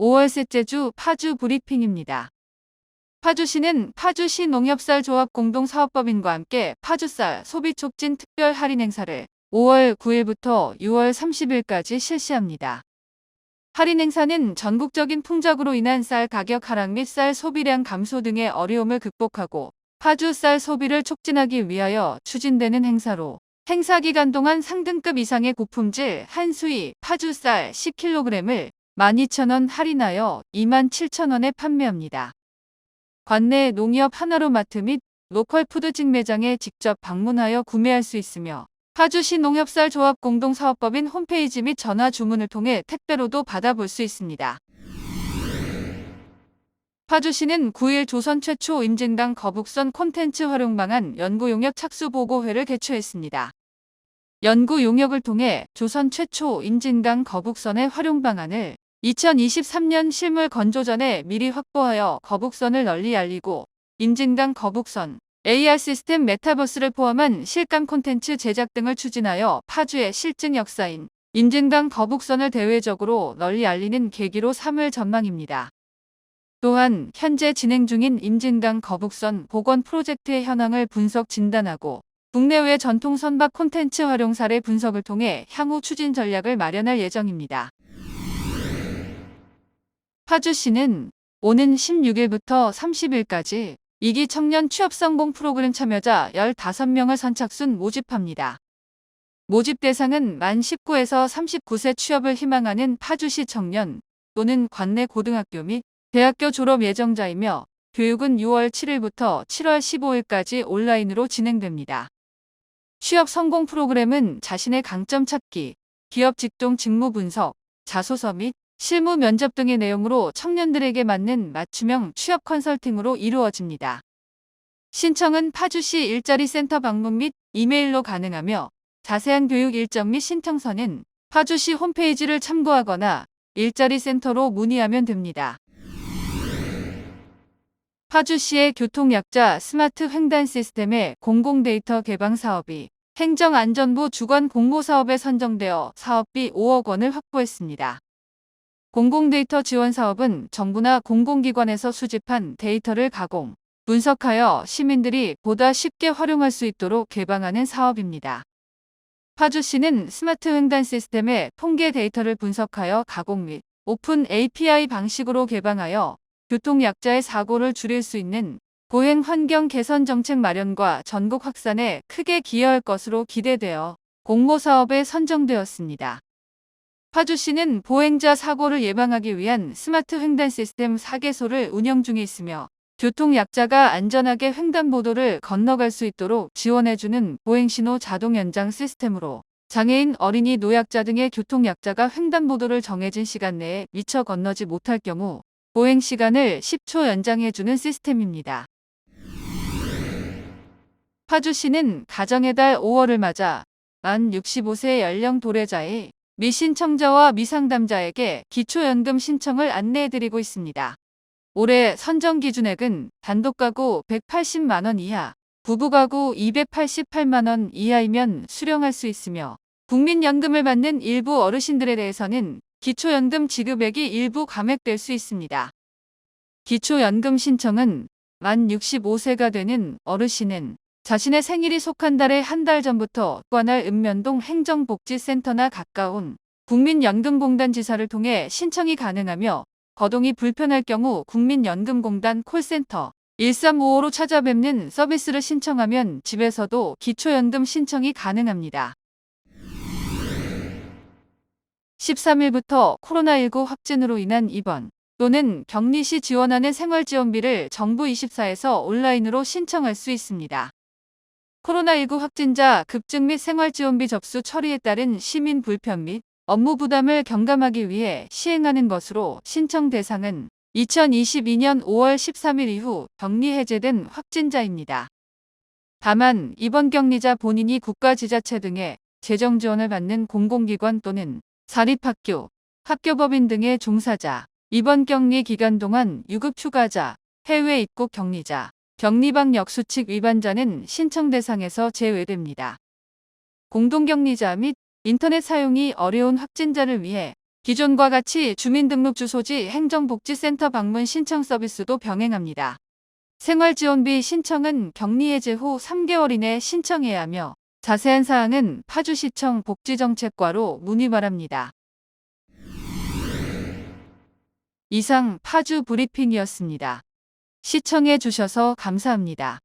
5월 셋째 주 파주 브리핑입니다. 파주시는 파주시 농협쌀 조합 공동사업법인과 함께 파주쌀 소비 촉진 특별 할인 행사를 5월 9일부터 6월 30일까지 실시합니다. 할인 행사는 전국적인 풍작으로 인한 쌀 가격 하락 및 쌀 소비량 감소 등의 어려움을 극복하고 파주 쌀 소비를 촉진하기 위하여 추진되는 행사로 행사 기간 동안 상등급 이상의 고품질 한 수위 파주 쌀 10kg을 12,000원 할인하여 27,000원에 판매합니다. 관내 농협 하나로마트 및 로컬 푸드직 매장에 직접 방문하여 구매할 수 있으며 파주시 농협쌀 조합 공동사업법인 홈페이지 및 전화 주문을 통해 택배로도 받아볼 수 있습니다. 파주시는 9일 조선 최초 임진강 거북선 콘텐츠 활용 방안 연구 용역 착수 보고회를 개최했습니다. 연구 용역을 통해 조선 최초 임진강 거북선의 활용 방안을 2023년 실물 건조 전에 미리 확보하여 거북선을 널리 알리고 임진강 거북선, AR 시스템 메타버스를 포함한 실감 콘텐츠 제작 등을 추진하여 파주의 실증 역사인 임진강 거북선을 대외적으로 널리 알리는 계기로 삼을 전망입니다. 또한 현재 진행 중인 임진강 거북선 복원 프로젝트의 현황을 분석 진단하고 국내외 전통 선박 콘텐츠 활용 사례 분석을 통해 향후 추진 전략을 마련할 예정입니다. 파주시는 오는 16일부터 30일까지 2기 청년 취업 성공 프로그램 참여자 15명을 선착순 모집합니다. 모집 대상은 만 19에서 39세 취업을 희망하는 파주시 청년 또는 관내 고등학교 및 대학교 졸업 예정자이며 교육은 6월 7일부터 7월 15일까지 온라인으로 진행됩니다. 취업 성공 프로그램은 자신의 강점 찾기, 기업 직종 직무 분석, 자소서 및 실무 면접 등의 내용으로 청년들에게 맞는 맞춤형 취업 컨설팅으로 이루어집니다. 신청은 파주시 일자리 센터 방문 및 이메일로 가능하며 자세한 교육 일정 및 신청서는 파주시 홈페이지를 참고하거나 일자리 센터로 문의하면 됩니다. 파주시의 교통약자 스마트 횡단 시스템의 공공데이터 개방 사업이 행정안전부 주관 공모사업에 선정되어 사업비 5억 원을 확보했습니다. 공공데이터 지원 사업은 정부나 공공기관에서 수집한 데이터를 가공, 분석하여 시민들이 보다 쉽게 활용할 수 있도록 개방하는 사업입니다. 파주시는 스마트 횡단 시스템의 통계 데이터를 분석하여 가공 및 오픈 API 방식으로 개방하여 교통약자의 사고를 줄일 수 있는 보행 환경 개선 정책 마련과 전국 확산에 크게 기여할 것으로 기대되어 공모 사업에 선정되었습니다. 파주시는 보행자 사고를 예방하기 위한 스마트 횡단 시스템 4개소를 운영 중에 있으며 교통약자가 안전하게 횡단보도를 건너갈 수 있도록 지원해주는 보행신호 자동 연장 시스템으로 장애인, 어린이, 노약자 등의 교통약자가 횡단보도를 정해진 시간 내에 미처 건너지 못할 경우 보행 시간을 10초 연장해주는 시스템입니다. 파주시는 가정의 달 5월을 맞아 만 65세 연령 도래자의 미신청자와 미상담자에게 기초연금 신청을 안내해드리고 있습니다. 올해 선정 기준액은 단독 가구 180만 원 이하, 부부 가구 288만 원 이하이면 수령할 수 있으며 국민연금을 받는 일부 어르신들에 대해서는 기초연금 지급액이 일부 감액될 수 있습니다. 기초연금 신청은 만 65세가 되는 어르신은 자신의 생일이 속한 달의 한 달 전부터 관할 읍면동 행정복지센터나 가까운 국민연금공단 지사를 통해 신청이 가능하며 거동이 불편할 경우 국민연금공단 콜센터 1355로 찾아뵙는 서비스를 신청하면 집에서도 기초연금 신청이 가능합니다. 13일부터 코로나19 확진으로 인한 입원 또는 격리 시 지원하는 생활지원비를 정부 24에서 온라인으로 신청할 수 있습니다. 코로나19 확진자 급증 및 생활지원비 접수 처리에 따른 시민 불편 및 업무 부담을 경감하기 위해 시행하는 것으로 신청 대상은 2022년 5월 13일 이후 격리 해제된 확진자입니다. 다만 이번 격리자 본인이 국가 지자체 등의 재정 지원을 받는 공공기관 또는 사립학교, 학교법인 등의 종사자, 이번 격리 기간 동안 유급 추가자, 해외 입국 격리자, 격리방역 수칙 위반자는 신청 대상에서 제외됩니다. 공동격리자 및 인터넷 사용이 어려운 확진자를 위해 기존과 같이 주민등록주소지 행정복지센터 방문 신청 서비스도 병행합니다. 생활지원비 신청은 격리 해제 후 3개월 이내 신청해야 하며 자세한 사항은 파주시청 복지정책과로 문의 바랍니다. 이상 파주 브리핑이었습니다. 시청해 주셔서 감사합니다.